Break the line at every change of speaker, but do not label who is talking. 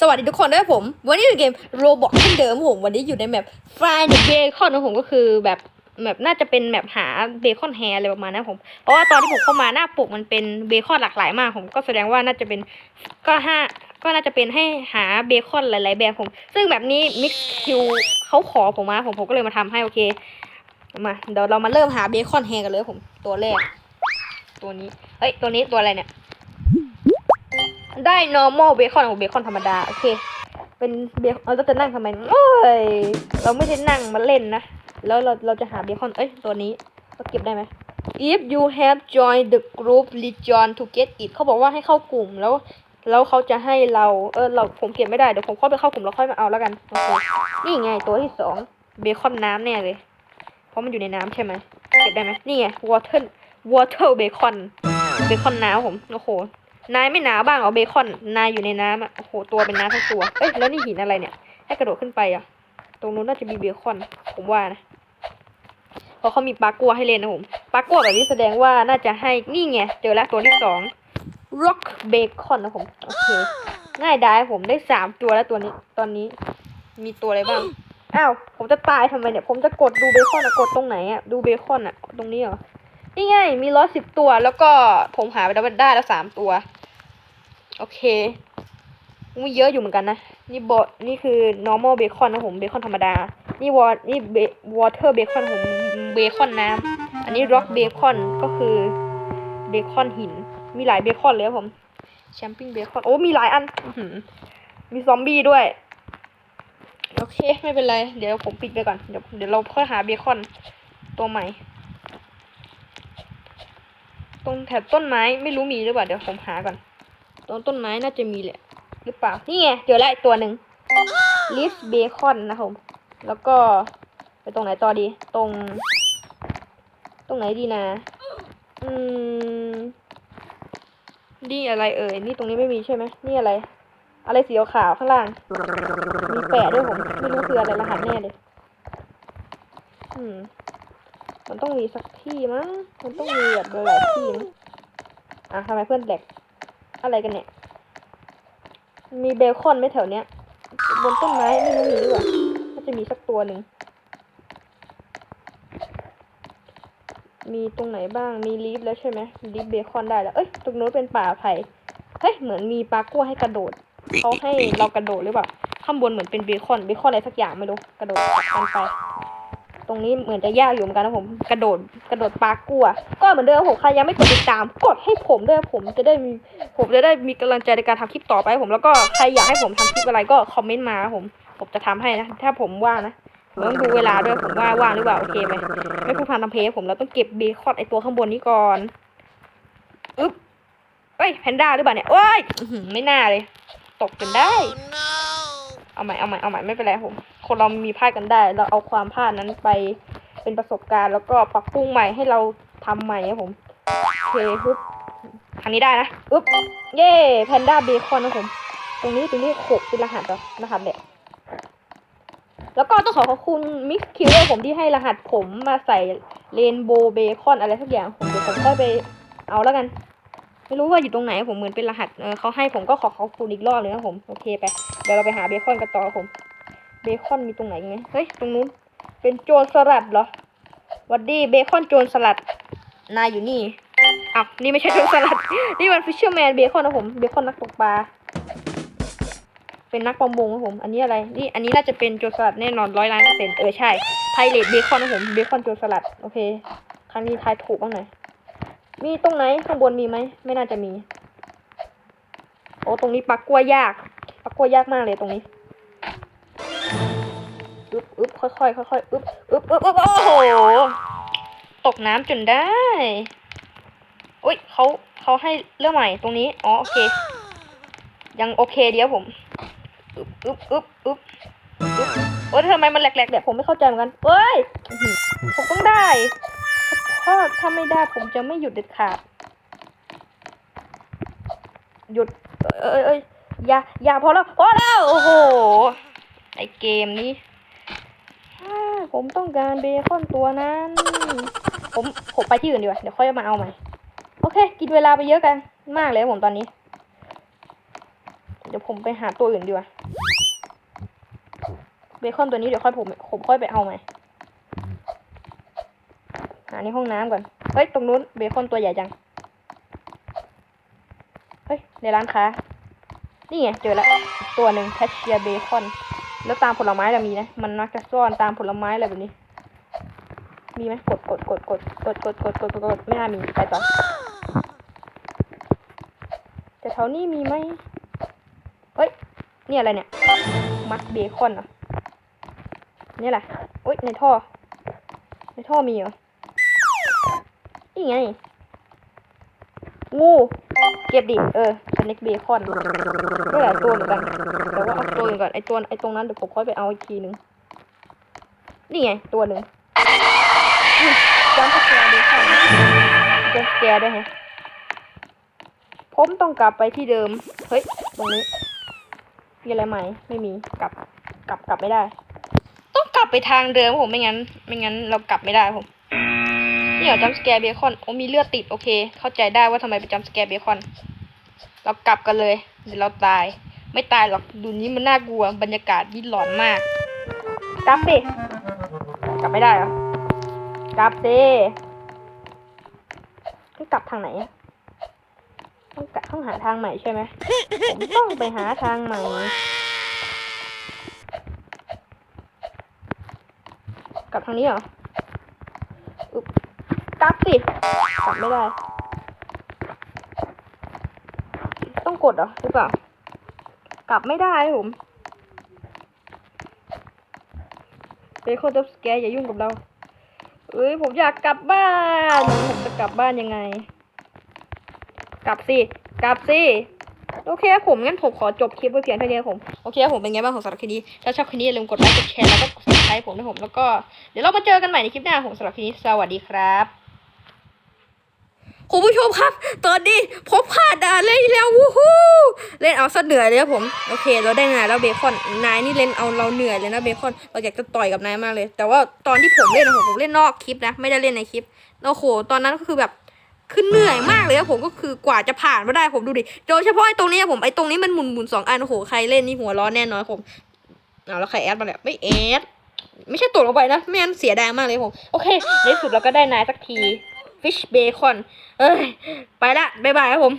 สวัสดีทุกคนด้วยผม วันนี้อยู่เกมโรบอกเช่นเดิมผม วันนี้อยู่ในแมป Find the Bacon ของผมก็คือแบบแบบน่าจะเป็นแมปหาเบคอนแฮร์อะไรประมาณนั้นผม เพราะว่าตอนที่ผมเข้ามาหน้าปกมันเป็นเบคอนหลากหลายมากผม ก็แสดงว่าน่าจะเป็นก็ห้าก็น่าจะเป็นให้หาเบคอนหลาย ๆ แบบผม ซึ่งแบบนี้มิกคิวเขาขอผมมาผมผมก็เลยมาทำให้โอเค มา เดี๋ยวเรามาเริ่มหาเบคอนแฮร์กันเลยผมตัวแรก ตัวนี้ เฮ้ยตัวนี้ตัวอะไรเนี่ย ได้ normal bacon กับ bacon ธรรมดา โอเค เป็นเบคอนเราจะนั่งทำไมโอ้ย เราไม่ได้นั่งมาเล่นนะ แล้วเราเราจะหาเบคอน เอ้ย ตัวนี้เราเก็บได้ไหม if you have joined the group rejoin to get it เขาบอกว่าให้เข้ากลุ่มแล้ว แล้วเขาจะให้เรา เออ เราผมเก็บไม่ได้ เดี๋ยวผมเข้าไปเข้ากลุ่มแล้วค่อยมาเอาแล้วกัน โอเค นี่ไงตัวที่สองเบคอนน้ำแน่เลย เพราะมันอยู่ในน้ำใช่ไหม เก็บได้ไหมนี่ไง water water bacon เบคอนน้ำผม โอ้โห นายไม่หนาวบ้างเหรอเบคอนนายอยู่ในน้ำอะโอ้โหตัวเป็นน้ำทั้งตัวเอ้ยแล้วนี่หินอะไรเนี่ย ให้กระโดดขึ้นไปอะ ตรงนู้นน่าจะมีเบคอน ผมว่านะเพราะเขามีปลากัวให้เล่นนะผมปลากัวแบบนี้แสดงว่าน่าจะให้นี่ไงเจอแล้วตัวที่สอง rock bacon นะผมโอเคง่ายได้ผมได้สามตัวแล้วตัวนี้ตอนนี้ มีตัวอะไรบ้างอ้าวผมจะตายทำไมเนี่ย ผมจะกดดูเบคอนอะกดตรงไหนอะดูเบคอนอะตรงนี้เหรอ นี่ไง มีร้อยสิบตัวแล้วก็ผมหาไปแล้วได้แล้วสามตัว โอเคมีเยอะอยู่เหมือนกันนะ นี่บอนี่คือ normal bacon นะผมเบคอนธรรมดา นี่วอนี่เบ water bacon ผมเบคอนน้ำ อันนี้ rock bacon ก็คือเบคอนหิน มีหลายเบคอนเลยครับผมแชมปิ้งเบคอน โอ้ มีหลายอันอืมีซอมบี้ด้วย โอเค ไม่เป็นไร เดี๋ยวผมปิดไปก่อน เดี๋ยวเดี๋ยวเราค่อยหาเบคอนตัวใหม่ ตรงแถบต้นไม้ไม่รู้มีหรือเปล่าเดี๋ยวผมหาก่อน ตรงต้นไม้น่าจะมีแหละ หรือเปล่า นี่ไงเจอแล้วอีกตัวหนึ่งลิฟเบคอนนะครับผมแล้วก็ไปตรงไหนต่อดี ตรง ตรงไหนดีนะ อืม นี่อะไรเอ่ย นี่ตรงนี้ไม่มีใช่ไหม นี่อะไร อะไรสีขาวข้างล่าง มีแปะด้วยผม ไม่รู้คืออะไรรหัสแน่เลย อืม มันต้องมีสักที่มั้ง มันต้องมีแบบหลายที่มั้งอะทำไมเพื่อนแหลกอะไรกันเนี่ย มีเบคอนไหมแถวเนี้ย บนต้นไม้ไม่รู้มีหรือเปล่าน่าจะมีสักตัวหนึ่ง มีตรงไหนบ้าง มีลีฟแล้วใช่ไหมลีฟเบคอนได้แล้ว เอ้ย ตรงโน้นเป็นป่าไผ่ เฮ้ย เหมือนมีปลากั้วให้กระโดด เขาให้เรากระโดดหรือเปล่า ข้างบนเหมือนเป็นเบคอน เบคอนอะไรสักอย่างไม่รู้ กระโดดกันไป ตรงนี้เหมือนจะยากอยู่เหมือนกันนะผม กระโดดกระโดดปลากัว ก็เหมือนเดิมผมใครยังไม่กดติดตาม กดให้ผมด้วยผมจะได้มีผมจะได้มีกำลังใจในการทำคลิปต่อไปผมแล้วก็ใครอยากให้ผมทำคลิปอะไรก็คอมเมนต์มาผม ผมจะทำให้นะถ้าผมว่างนะผมต้องดูเวลาด้วยผมว่าว่างหรือเปล่าโอเคไหมไม่พูดพันทำเพลผมเราต้องเก็บเบคอนไอตัวข้างบนนี้ก่อนอึ๊บเอ้ยแพนด้าหรือเปล่าเนี่ยโอ้ยไม่น่าเลย ตกจนได้ เอาใหม่เอาใหม่เอาใหม่ไม่เป็นไรผม คนเรามีพลาดกันได้ เราเอาความพลาดนั้นไปเป็นประสบการณ์แล้วก็ปรับปรุงใหม่ให้เราทำใหม่ครับผมโอเคปึ๊บทางนี้ได้นะปึ๊บเย่แพนด้าเบคอนนะผม ตรงนี้ตรงนี้หกเป็นรหัสเหรอรหัสเนี่ยแล้วก็ต้องขอขอบคุณมิกคิวเอร์ผมที่ให้รหัสผมมาใส่เรนโบว์เบคอนอะไรสักอย่างผมเดี๋ยวผมค่อยไปเอาแล้วกัน ไม่รู้ว่าอยู่ตรงไหนผมเหมือนเป็นรหัสเออเขาให้ผมก็ขอขอบคุณอีกรอบเลยนะผมโอเคไปเดี๋ยวเราไปหาเบคอนกันต่อครับผม เบคอนมีตรงไหนไงเฮ้ยตรงนู้นเป็นโจรสลัดเหรอวัดดีเบคอนโจรสลัดนายอยู่นี่อ้าวนี่ไม่ใช่โจรสลัด นี่มันฟิชเชอร์แมนเบคอนนะผมเบคอนนักตกปลาเป็นนักประมงนะผมอันนี้อะไรนี่อันนี้น่าจะเป็นโจรสลัดแน่นอนร้อยล้านเปอร์เซ็นต์เออใช่ไพเรตเบคอนนะผมเบคอนโจรสลัดโอเคครั้งนี้ทายถูกบ้างหน่อย มีตรงไหนข้างบนมีไหมไม่น่าจะมี โอ้ตรงนี้ปลากล้วยยากปลากล้วยยากมากเลยตรงนี้อึ๊บอึ๊บค่อยค่อยค่อยค่อยอึ๊บอึ๊บอึ๊บอึบโอ้โหตกน้ำจนได้อุ้ยเขาเขาให้เรื่องใหม่ตรงนี้อ๋อโอเค ยังโอเคเดียวผมอึ๊บอึ๊บอึ๊บอึ๊บโอ้ยทำไมมันแหลกๆเนี่ยผมไม่เข้าใจเหมือนกันเอ้ยผมต้องได้ ถ้าถ้าไม่ได้ผมจะไม่หยุดเด็ดขาด หยุด เอ้ยเอ้ยอย่าอย่าพอแล้วพอแล้วโอ้โหไอเกมนี้อ่าผมต้องการเบคอนตัวนั้น ผมผมไปที่อื่นดีกว่า เดี๋ยวค่อยมาเอาใหม่ โอเค กินเวลาไปเยอะกัน มากเลยผมตอนนี้ เดี๋ยวผมไปหาตัวอื่นดีกว่า เบคอนตัวนี้เดี๋ยวค่อยผมผมค่อยไปเอาใหม่ หาในห้องน้ำก่อน เฮ้ย ตรงนู้นเบคอนตัวใหญ่จัง เฮ้ย ในร้านค้า นี่ไง เจอแล้ว ตัวหนึ่งแคชเชียร์เบคอน แล้วตามผลไม้เรามีนะ มันมักจะซ่อนตามผลไม้อะไรแบบนี้ มีไหมกดกดกดกดกดกดกดกดกดกดไม่น่ามี ไปต่อ แต่แถวนี้มีไหมเฮ้ย นี่อะไรเนี่ย มัดเบคอนเหรอนี่แหละเฮ้ยในท่อ ในท่อมีเหรอ นี่ไง งู เก็บดิ เออสเน็กเบคอนก็หลายตัวเหมือนกันแต่ว่าเอาตัวอื่นก่อน ไอตัวไอตรงนั้นเดี๋ยวผมค่อยไปเอาอีกทีนึง นี่ไง ตัวหนึ่งจำสแกร์เบคอนจำสแกร์ด้วยฮะผมต้องกลับไปที่เดิม เฮ้ย ตรงนี้มีอะไรไหม ไม่มี กลับ กลับ กลับไม่ได้ ต้องกลับไปทางเดิมผม ไม่งั้น ไม่งั้นเรากลับไม่ได้ผม นี่เหรอจัมสแกร์เบคอนโอ้มีเลือดติดโอเค เข้าใจได้ว่าทำไมเป็นจัมสแกร์เบคอน เรากลับกันเลย เดี๋ยวเราตาย ไม่ตายหรอกดูนี้มันน่ากลัวบรรยากาศยิ่หลอนมากกลับสิกลับไม่ได้เหรอกลับสิให้กลับทางไหนต้องกลับต้องหาทางใหม่ใช่ไหมผมต้องไปหาทางใหม่กลับทางนี้เหรอ กลับสิกลับไม่ได้ ต้องกดเหรอหรือเปล่ากลับไม่ได้ผมเบคนจับสแกร์อย่ายุ่งกับเรา เอ้ยผมอยากกลับบ้าน ผมจะกลับบ้านยังไง กลับสิ กลับสิ โอเคครับผมงั้นผมขอจบคลิปไว้เพียงเท่านี้ผม โอเคครับผมเป็นไงบ้างของสำหรับคลิปนี้ ถ้าชอบคลิปนี้อย่าลืมกดไลค์ กดแชร์ แล้วก็กด subscribe ผมนะผม แล้วก็เดี๋ยวเรามาเจอกันใหม่ในคลิปหน้าผมสำหรับคลิปนี้ สวัสดีครับ คุณผู้ชมครับ ตอนนี้ผมผ่านด่านเล่นแล้ววู้ฮู้เล่นเอาซะเหนื่อยเลยครับผม โอเค เราได้งานแล้วเบคอน นายนี่เล่นเอาเราเหนื่อยเลยนะเบคอน เราอยากจะต่อยกับนายมากเลย แต่ว่าตอนที่ผมเล่นนะผมผมเล่นนอกคลิปนะ ไม่ได้เล่นในคลิป โอ้โห ตอนนั้นก็คือแบบคือเหนื่อยมากเลยครับผมก็คือกว่าจะผ่านมาได้ผมดูดิ โดยเฉพาะไอ้ตรงนี้ผมไอ้ตรงนี้มันหมุนหมุนสองอันโอ้โหใครเล่นนี่หัวร้อนแน่นอนผมเอาแล้วใครแอดมาเนี่ยไม่แอดไม่ใช่ตกลงไปนะไม่งั้นเสียดายมากเลยผม โอเคในสุดเราก็ได้นายสักที ฟิชเบคอน เอ้ย ไปละ บ๊ายบายครับผม